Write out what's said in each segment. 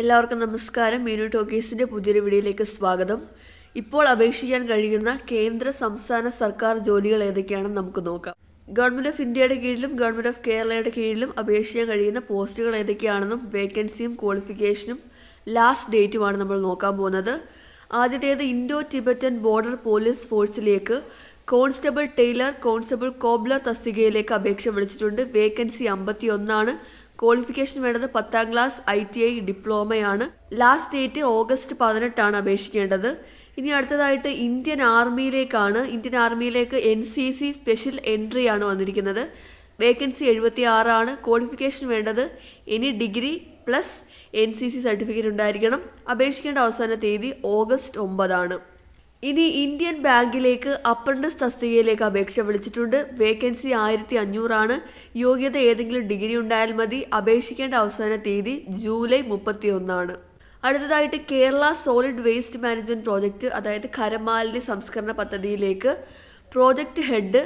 എല്ലാവർക്കും നമസ്കാരം. മീനു ടോക്കീസിന്റെ പുതിയൊരു വീഡിയോയിലേക്ക് സ്വാഗതം. ഇപ്പോൾ അപേക്ഷിക്കാൻ കഴിയുന്ന കേന്ദ്ര സംസ്ഥാന സർക്കാർ ജോലികൾ ഏതൊക്കെയാണെന്ന് നമുക്ക് നോക്കാം. ഗവൺമെന്റ് ഓഫ് ഇന്ത്യയുടെ കീഴിലും ഗവൺമെന്റ് ഓഫ് കേരളയുടെ കീഴിലും അപേക്ഷിക്കാൻ കഴിയുന്ന പോസ്റ്റുകൾ ഏതൊക്കെയാണെന്നും വേക്കൻസിയും ക്വാളിഫിക്കേഷനും ലാസ്റ്റ് ഡേറ്റുമാണ് നമ്മൾ നോക്കാൻ പോകുന്നത്. ആദ്യത്തേത് ഇൻഡോ ടിബറ്റൻ ബോർഡർ പോലീസ് ഫോഴ്സിലേക്ക് കോൺസ്റ്റബിൾ ടെയ്ലർ കോൺസ്റ്റബിൾ കോബ്ലർ തസ്തികയിലേക്ക് അപേക്ഷ വിളിച്ചിട്ടുണ്ട്. വേക്കൻസി അമ്പത്തി ഒന്നാണ് ക്വാളിഫിക്കേഷൻ വേണ്ടത് പത്താം ക്ലാസ് ഐ ടി ഐ ഡിപ്ലോമയാണ്. ലാസ്റ്റ് ഡേറ്റ് ഓഗസ്റ്റ് പതിനെട്ടാണ് അപേക്ഷിക്കേണ്ടത്. ഇനി അടുത്തതായിട്ട് ഇന്ത്യൻ ആർമിയിലേക്കാണ്. Indian ആർമിയിലേക്ക് N C C special entry ആണ് വന്നിരിക്കുന്നത്. വേക്കൻസി എഴുപത്തി ആറാണ് ക്വാളിഫിക്കേഷൻ വേണ്ടത് any degree plus N C C certificate ഉണ്ടായിരിക്കണം. അപേക്ഷിക്കേണ്ട അവസാന തീയതി ഓഗസ്റ്റ് ഒമ്പതാണ്. ഇനി ഇന്ത്യൻ ബാങ്കിലേക്ക് അപ്രന്റസ് തസ്തികയിലേക്ക് അപേക്ഷ വിളിച്ചിട്ടുണ്ട്. വേക്കൻസി ആയിരത്തി അഞ്ഞൂറാണ് യോഗ്യത ഏതെങ്കിലും ഡിഗ്രി ഉണ്ടായാൽ മതി. അപേക്ഷിക്കേണ്ട അവസാന തീയതി ജൂലൈ മുപ്പത്തി ഒന്നാണ് അടുത്തതായിട്ട് Kerala solid waste management project അതായത് കരമാലിന്യ സംസ്കരണ പദ്ധതിയിലേക്ക് project head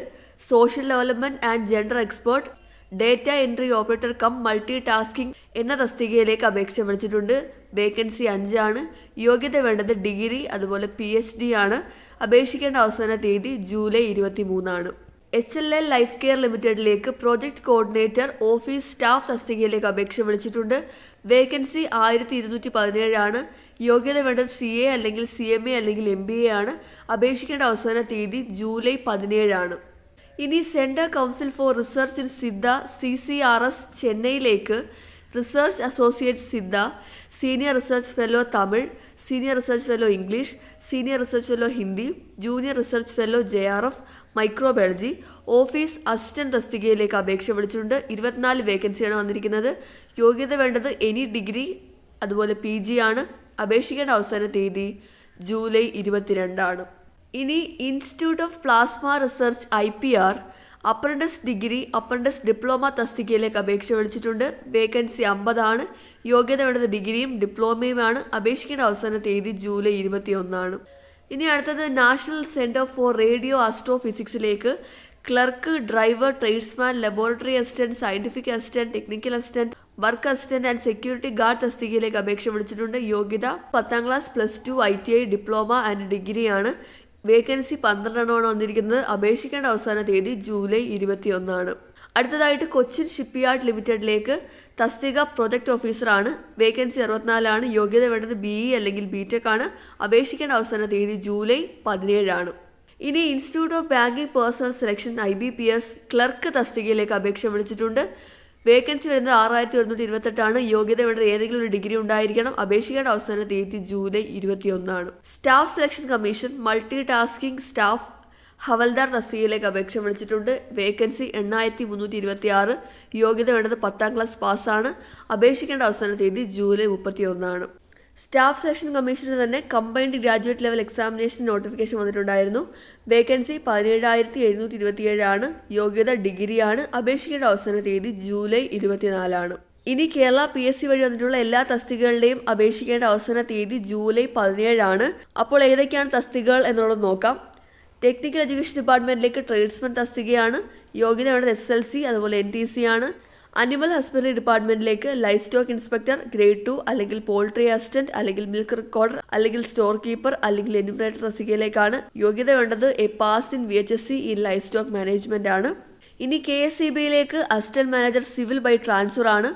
social development and gender expert data entry operator cum multi tasking എന്ന തസ്തികയിലേക്ക് അപേക്ഷ വിളിച്ചിട്ടുണ്ട്. വേക്കൻസി അഞ്ചാണ്. യോഗ്യത വേണ്ടത് ഡിഗ്രി അതുപോലെ പി എച്ച് ഡി ആണ്. അപേക്ഷിക്കേണ്ട അവസാന തീയതി ജൂലൈ ഇരുപത്തി മൂന്നാണ് H L L life care ലിമിറ്റഡിലേക്ക് പ്രോജക്ട് കോർഡിനേറ്റർ ഓഫീസ് സ്റ്റാഫ് തസ്തികയിലേക്ക് അപേക്ഷ വിളിച്ചിട്ടുണ്ട്. വേക്കൻസി ആയിരത്തി ഇരുന്നൂറ്റി പതിനേഴാണ് യോഗ്യത വേണ്ടത് സി എ അല്ലെങ്കിൽ സി എം എ അല്ലെങ്കിൽ എം ബി എ ആണ്. അപേക്ഷിക്കേണ്ട അവസാന തീയതി ജൂലൈ പതിനേഴാണ്. ഇനി central council for research in Siddha C C R S ചെന്നൈയിലേക്ക് research associate Siddha senior research fellow Tamil senior research fellow English senior research fellow Hindi junior research fellow J R F microbiology office assistant തസ്തികയിലേക്ക് അപേക്ഷ വിളിച്ചിട്ടുണ്ട്. ഇരുപത്തിനാല് വേക്കൻസിയാണ് വന്നിരിക്കുന്നത്. യോഗ്യത വേണ്ടത് any degree അതുപോലെ പി ജി ആണ്. അപേക്ഷിക്കേണ്ട അവസാന തീയതി ജൂലൈ ഇരുപത്തിരണ്ടാണ്. ഇനി institute of plasma research I P R apprentice degree apprentice diploma തസ്തികയിലേക്ക് അപേക്ഷ വിളിച്ചിട്ടുണ്ട്. വേക്കൻസി അമ്പതാണ്. യോഗ്യത വേണ്ടത് ഡിഗ്രിയും ഡിപ്ലോമയുമാണ്. അപേക്ഷിക്കേണ്ട അവസാന തീയതി ജൂലൈ ഇരുപത്തി ഒന്നാണ് ഇനി അടുത്തത് national centre for radio astro ഫിസിക്സിലേക്ക് clerk driver tradesman laboratory assistant scientific assistant technical assistant work assistant and security guard തസ്തികയിലേക്ക് അപേക്ഷ വിളിച്ചിട്ടുണ്ട്. യോഗ്യത പത്താം class plus two I T I diploma and ഡിഗ്രിയാണ്. വേക്കൻസി പന്ത്രണ്ടെണ്ണമാണ് വന്നിരിക്കുന്നത്. അപേക്ഷിക്കേണ്ട അവസാന തീയതി ജൂലൈ ഇരുപത്തി ഒന്നാണ് അടുത്തതായിട്ട് കൊച്ചിൻ ഷിപ്പ്യാർഡ് ലിമിറ്റഡിലേക്ക് തസ്തിക പ്രൊജക്ട് ഓഫീസറാണ്. വേക്കൻസി അറുപത്തിനാലാണ്. യോഗ്യത വേണ്ടത് ബി ഇ അല്ലെങ്കിൽ ബി ടെക് ആണ്. അപേക്ഷിക്കേണ്ട അവസാന തീയതി ജൂലൈ പതിനേഴാണ്. ഇനി institute of banking personnel selection I B P S clerk തസ്തികയിലേക്ക് അപേക്ഷ വിളിച്ചിട്ടുണ്ട്. വേക്കൻസി വരുന്നത് ആറായിരത്തി ഒരുന്നൂറ്റി ഇരുപത്തെട്ടാണ് യോഗ്യത വേണ്ടത് ഏതെങ്കിലും ഒരു ഡിഗ്രി ഉണ്ടായിരിക്കണം. അപേക്ഷിക്കേണ്ട അവസാന തീയതി July ഇരുപത്തിയൊന്നാണ്. Staff selection commission multi tasking staff havaldar തസ്തികയിലേക്ക് അപേക്ഷ വിളിച്ചിട്ടുണ്ട്. വേക്കൻസി എണ്ണായിരത്തി മുന്നൂറ്റി ഇരുപത്തി ആറ് യോഗ്യത വേണ്ടത് പത്താം ക്ലാസ് പാസ്സാണ്. അപേക്ഷിക്കേണ്ട അവസാന തീയതി ജൂലൈ മുപ്പത്തി ഒന്നാണ് സ്റ്റാഫ് സെലക്ഷൻ കമ്മീഷന് തന്നെ combined graduate level examination notification വന്നിട്ടുണ്ടായിരുന്നു. വേക്കൻസി പതിനേഴായിരത്തി എഴുന്നൂറ്റി ഇരുപത്തിയേഴാണ് യോഗ്യത ഡിഗ്രിയാണ്. അപേക്ഷിക്കേണ്ട അവസാന തീയതി ജൂലൈ ഇരുപത്തിനാലാണ്. ഇനി കേരള പി എസ് സി വഴി വന്നിട്ടുള്ള എല്ലാ തസ്തികകളുടെയും അപേക്ഷിക്കേണ്ട അവസാന തീയതി ജൂലൈ പതിനേഴാണ്. അപ്പോൾ ഏതൊക്കെയാണ് തസ്തികകൾ എന്നുള്ളത് നോക്കാം. ടെക്നിക്കൽ എഡ്യൂക്കേഷൻ ഡിപ്പാർട്ട്മെന്റിലേക്ക് ട്രേഡ്സ്മെൻ തസ്തികയാണ്. യോഗ്യത വേണ്ടത് എസ് എൽ സി അതുപോലെ എൻ ടി സി ആണ്. അനിമൽ ഹസ്ബൻഡറി ഡിപ്പാർട്ട്മെന്റിലേക്ക് life stock inspector grade two അല്ലെങ്കിൽ പോൾട്രി അസിസ്റ്റന്റ് അല്ലെങ്കിൽ മിൽക്ക് റെക്കോർഡർ അല്ലെങ്കിൽ സ്റ്റോർ കീപ്പർ അല്ലെങ്കിൽ എന്യൂമറേറ്റർ തസ്തികയിലേക്കാണ് യോഗ്യത വേണ്ടത് A pass in V H S C in livestock management ആണ്. ഇനി K S C ബിയിലേക്ക് assistant manager civil by transfer ആണ്.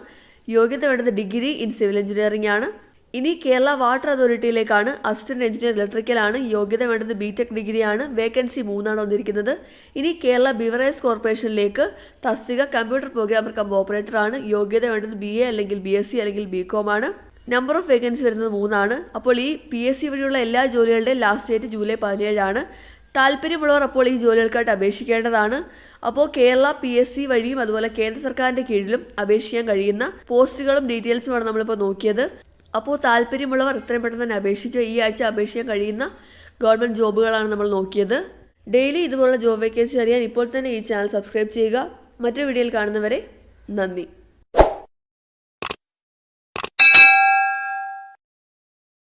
യോഗ്യത വേണ്ടത് ഡിഗ്രി ഇൻ സിവിൽ എഞ്ചിനീയറിംഗ് ആണ്. ഇനി കേരള വാട്ടർ അതോറിറ്റിയിലേക്കാണ് അസിസ്റ്റന്റ് എഞ്ചിനീയർ ഇലക്ട്രിക്കൽ ആണ് യോഗ്യത വേണ്ടത്. ബി ടെക് ഡിഗ്രിയാണ്. വേക്കൻസി മൂന്നാണ് വന്നിരിക്കുന്നത്. ഇനി കേരള ബിവറേജ് കോർപ്പറേഷനിലേക്ക് തസ്തിക കമ്പ്യൂട്ടർ പ്രോഗ്രാമർ കം ഓപ്പറേറ്റർ ആണ് യോഗ്യത വേണ്ടത് ബി എ അല്ലെങ്കിൽ ബി എസ് സി അല്ലെങ്കിൽ ബി കോം ആണ്. നമ്പർ ഓഫ് വേക്കൻസി വരുന്നത് മൂന്നാണ്. അപ്പോൾ ഈ പി എസ് സി വഴിയുള്ള എല്ലാ ജോലികളുടെയും ലാസ്റ്റ് ഡേറ്റ് ജൂലൈ പതിനേഴാണ്. താല്പര്യമുള്ളവർ അപ്പോൾ ഈ ജോലികൾക്കായിട്ട് അപേക്ഷിക്കേണ്ടതാണ്. അപ്പോൾ കേരള പി എസ് സി വഴിയും അതുപോലെ കേന്ദ്ര സർക്കാരിന്റെ കീഴിലും അപേക്ഷിക്കാൻ കഴിയുന്ന പോസ്റ്റുകളും ഡീറ്റെയിൽസുമാണ് നമ്മളിപ്പോൾ നോക്കിയത്. അപ്പോൾ താല്പര്യമുള്ളവർ എത്രയും പെട്ടെന്ന് തന്നെ അപേക്ഷിക്കുക. ഈ ആഴ്ച അപേക്ഷിക്കാൻ കഴിയുന്ന ഗവൺമെന്റ് ജോബുകളാണ് നമ്മൾ നോക്കിയത്. ഡെയിലി ഇതുപോലുള്ള ജോബ് വേക്കൻസി അറിയാൻ ഇപ്പോൾ തന്നെ ഈ ചാനൽ സബ്സ്ക്രൈബ് ചെയ്യുക. മറ്റൊരു വീഡിയോയിൽ കാണുന്നവരെ നന്ദി.